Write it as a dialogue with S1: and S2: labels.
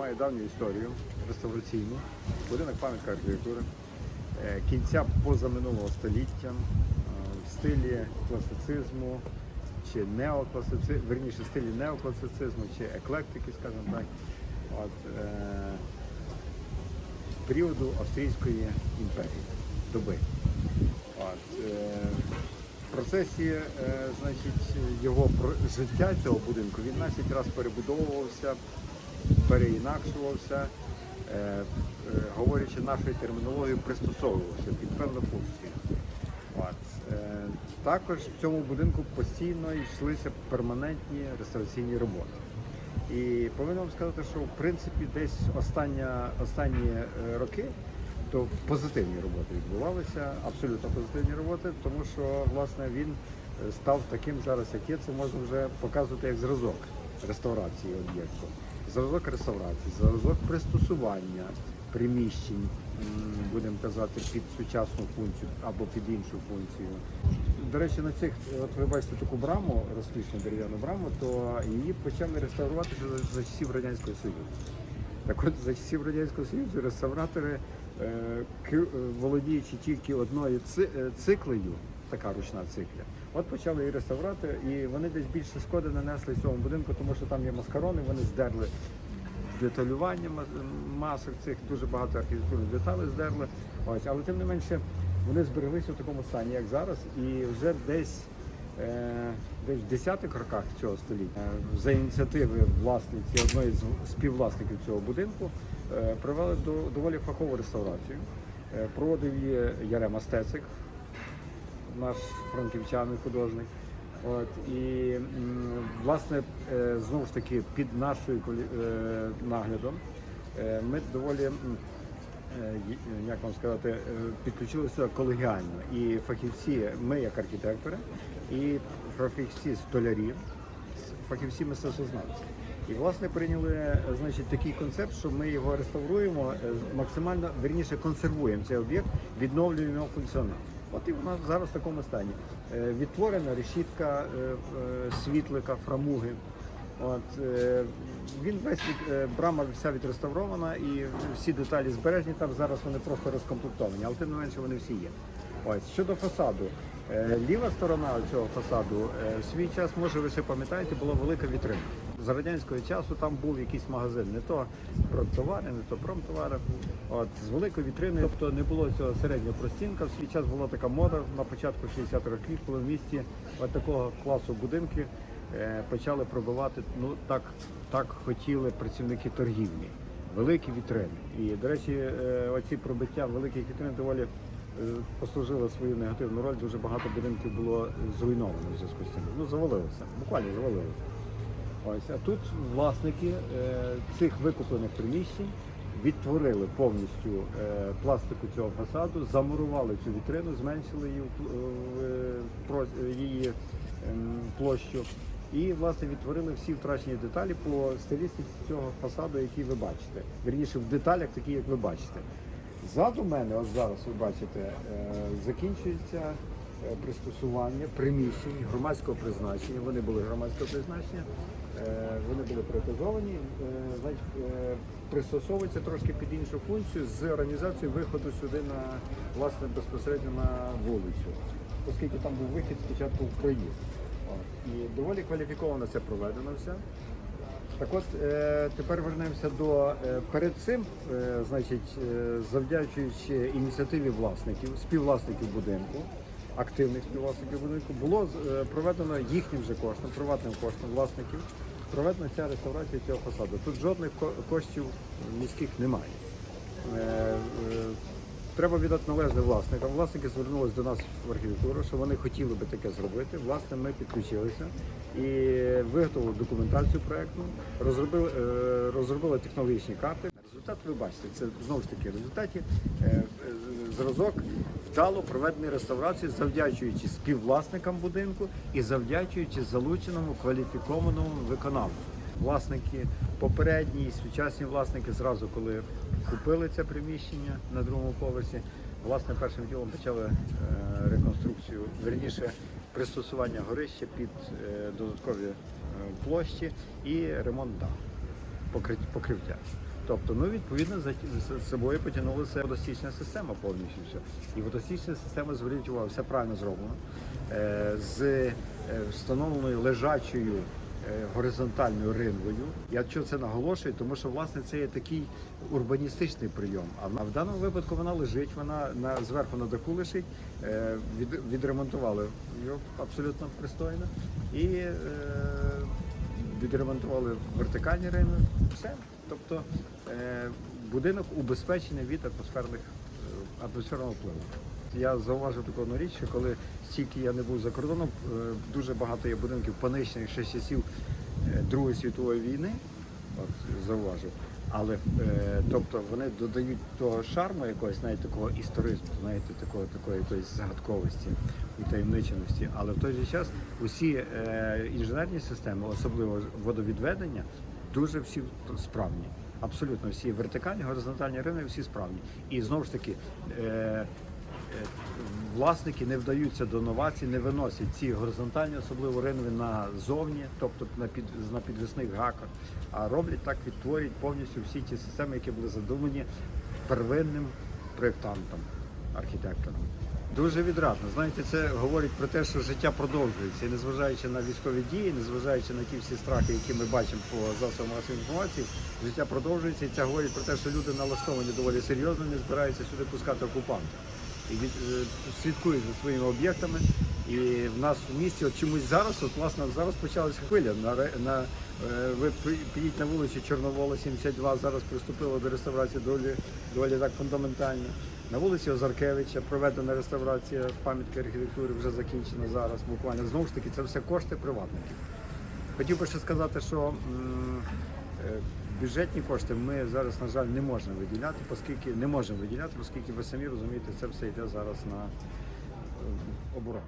S1: має давню історію реставраційну, будинок пам'ятка архітектури е, кінця позаминулого століття е, в стилі класицизму чи неокласицизму, верніше стилі неокласицизму чи еклектики, скажімо так. От, е, періоду Австрійської імперії, доби. От, е, в процесі е, значить, його життя цього будинку він 12 разів перебудовувався, переінакшувався, е, е, говорячи нашою термінологією, пристосовувався під певну функцію. Е, також в цьому будинку постійно йшлися перманентні реставраційні роботи. І повинен вам сказати, що в принципі десь остання, останні роки то позитивні роботи відбувалися, абсолютно позитивні роботи, тому що власне він став таким зараз, як є. Це можна вже показувати як зразок реставрації об'єкту. Зразок реставрації, зразок пристосування приміщень, будемо казати, під сучасну функцію або під іншу функцію. До речі, на цих, от ви бачите таку браму, розкішну дерев'яну браму, то її почали реставрувати за часів Радянського Союзу. Так от за часів Радянського Союзу реставратори, е, е, володіючи тільки одною е, циклею, така ручна цикля, от почали її реставрувати, і вони десь більше шкоди нанесли цьому будинку, тому що там є маскарони, вони здерли деталювання масок цих, дуже багато архітектурних деталей здерли. Ось, але тим не менше вони збереглися в такому стані, як зараз, і вже десь. е, Десь в десятих роках цього століття е, за ініціативи власниці одної з співвласників цього будинку е, провели до доволі фахову реставрацію. Проводив її Ярема Стецик, наш франківчаний художник. От, і власне е, знову ж таки під нашою е, наглядом е, ми доволі як вам сказати, підключилися колегіально. І фахівці, ми як архітектори, і фахівці столярі, фахівці мистецтвознавці. І власне прийняли значить, такий концепт, що ми його реставруємо максимально верніше консервуємо цей об'єкт, відновлюємо його функціонал. От і вона зараз в такому стані. Е, Відтворена решітка е, е, світлика, фрамуги. От, він весь брама вся відреставрована і всі деталі збережені. Там зараз вони просто розкомплектовані, але тим не менше вони всі є. Ось щодо фасаду. Ліва сторона цього фасаду в свій час, може, ви ще пам'ятаєте, була велика вітрина. За радянського часу там був якийсь магазин, не то продтовари, не то промтовари. От з великою вітриною, тобто не було цього середнього простінка. В свій час була така мода на початку 60-х років, коли в місті от такого класу будинки е, почали пробивати. Ну так, так хотіли працівники торгівлі. Великі вітрини. І, до речі, е, оці пробиття великих вітрин доволі е, послужили свою негативну роль. Дуже багато будинків було зруйновано в зв'язку з цим. Ну, завалилося, буквально завалилося. Ось, а тут власники е, цих викуплених приміщень відтворили повністю е, пластику цього фасаду, замурували цю вітрину, зменшили її, е, її ем, площу. І власне відтворили всі втрачені деталі по стилістиці цього фасаду, який ви бачите. Вірніше в деталях, такі, як ви бачите. Ззаду мене, от зараз ви бачите, закінчується пристосування приміщень громадського призначення. Вони були громадського призначення, е, вони були приватизовані, е, е, пристосовуються трошки під іншу функцію з організацією виходу сюди на власне безпосередньо на вулицю, оскільки там був вихід спочатку в проїзд. І доволі кваліфіковано це проведено все. Так от е, тепер вернемося до е, перед цим, е, значить, е, завдячуючи ініціативі власників, співвласників будинку, активних співвласників будинку, було е, проведено їхнім же коштом, приватним коштом власників, проведена ця реставрація цього фасаду. Тут жодних коштів міських немає. Е, е, Треба віддати належне власникам. Власники звернулися до нас в архітектуру, що вони хотіли би таке зробити. Власне, ми підключилися і виготовили документацію проектну, розробили, розробили технологічні карти. Результат ви бачите, це знову ж таки в результаті е, зразок вдало проведеної реставрації, завдячуючи співвласникам будинку і завдячуючи залученому кваліфікованому виконавцю. Власники попередні сучасні власники зразу, коли купили це приміщення на другому поверсі, власне першим ділом почали е, реконструкцію, верніше пристосування горища під е, додаткові площі і ремонт даху. покриття. Тобто, ну відповідно за за собою потягнулася водостічна система повністю все. І водостічна система, зверніть увагу, все правильно зроблено. Е, з е, встановленою лежачою е, горизонтальною ринвою. Я чого це наголошую, тому що власне це є такий урбаністичний прийом. А в даному випадку вона лежить, вона на зверху на даху лежить. Е, від, відремонтували його абсолютно пристойно і е, відремонтували вертикальні ринви. Все. Тобто будинок убезпечений від атмосферних е, атмосферного впливу. Я зауважив таку одну річ, що коли стільки я не був за кордоном, е, дуже багато є будинків понищених ще часів е, Другої світової війни. От зауважив. Але е, тобто вони додають того шарму якогось, навіть такого історизму, знаєте, такого, такої якоїсь загадковості таємниченості. Але в той же час усі е, інженерні системи, особливо водовідведення, дуже всі справні. Абсолютно всі вертикальні, горизонтальні ринки, всі справні. І знову ж таки, е, е, власники не вдаються до новацій, не виносять ці горизонтальні, особливо ринви назовні, тобто на під на підвісних гаках, а роблять так, відтворюють повністю всі ті системи, які були задумані первинним проєктантом, архітектором. Дуже відрадно. Знаєте, це говорить про те, що життя продовжується. І незважаючи на військові дії, незважаючи на ті всі страхи, які ми бачимо по засобам масової інформації, життя продовжується. І це говорить про те, що люди налаштовані доволі серйозно, не збираються сюди пускати окупанта. І від, е, слідкують за своїми об'єктами. І в нас в місті от чомусь зараз, от власне зараз почалася хвиля. На, на, е, ви підіть на вулицю Чорновола 72, зараз приступило до реставрації доволі, доволі так фундаментально. На вулиці Озаркевича проведена реставрація пам'ятки архітектури вже закінчена зараз. Буквально знову ж таки, це все кошти приватників. Хотів би ще сказати, що е, бюджетні кошти ми зараз, на жаль, не можемо виділяти, оскільки не можемо виділяти, оскільки ви самі розумієте, це все йде зараз на е, оборону.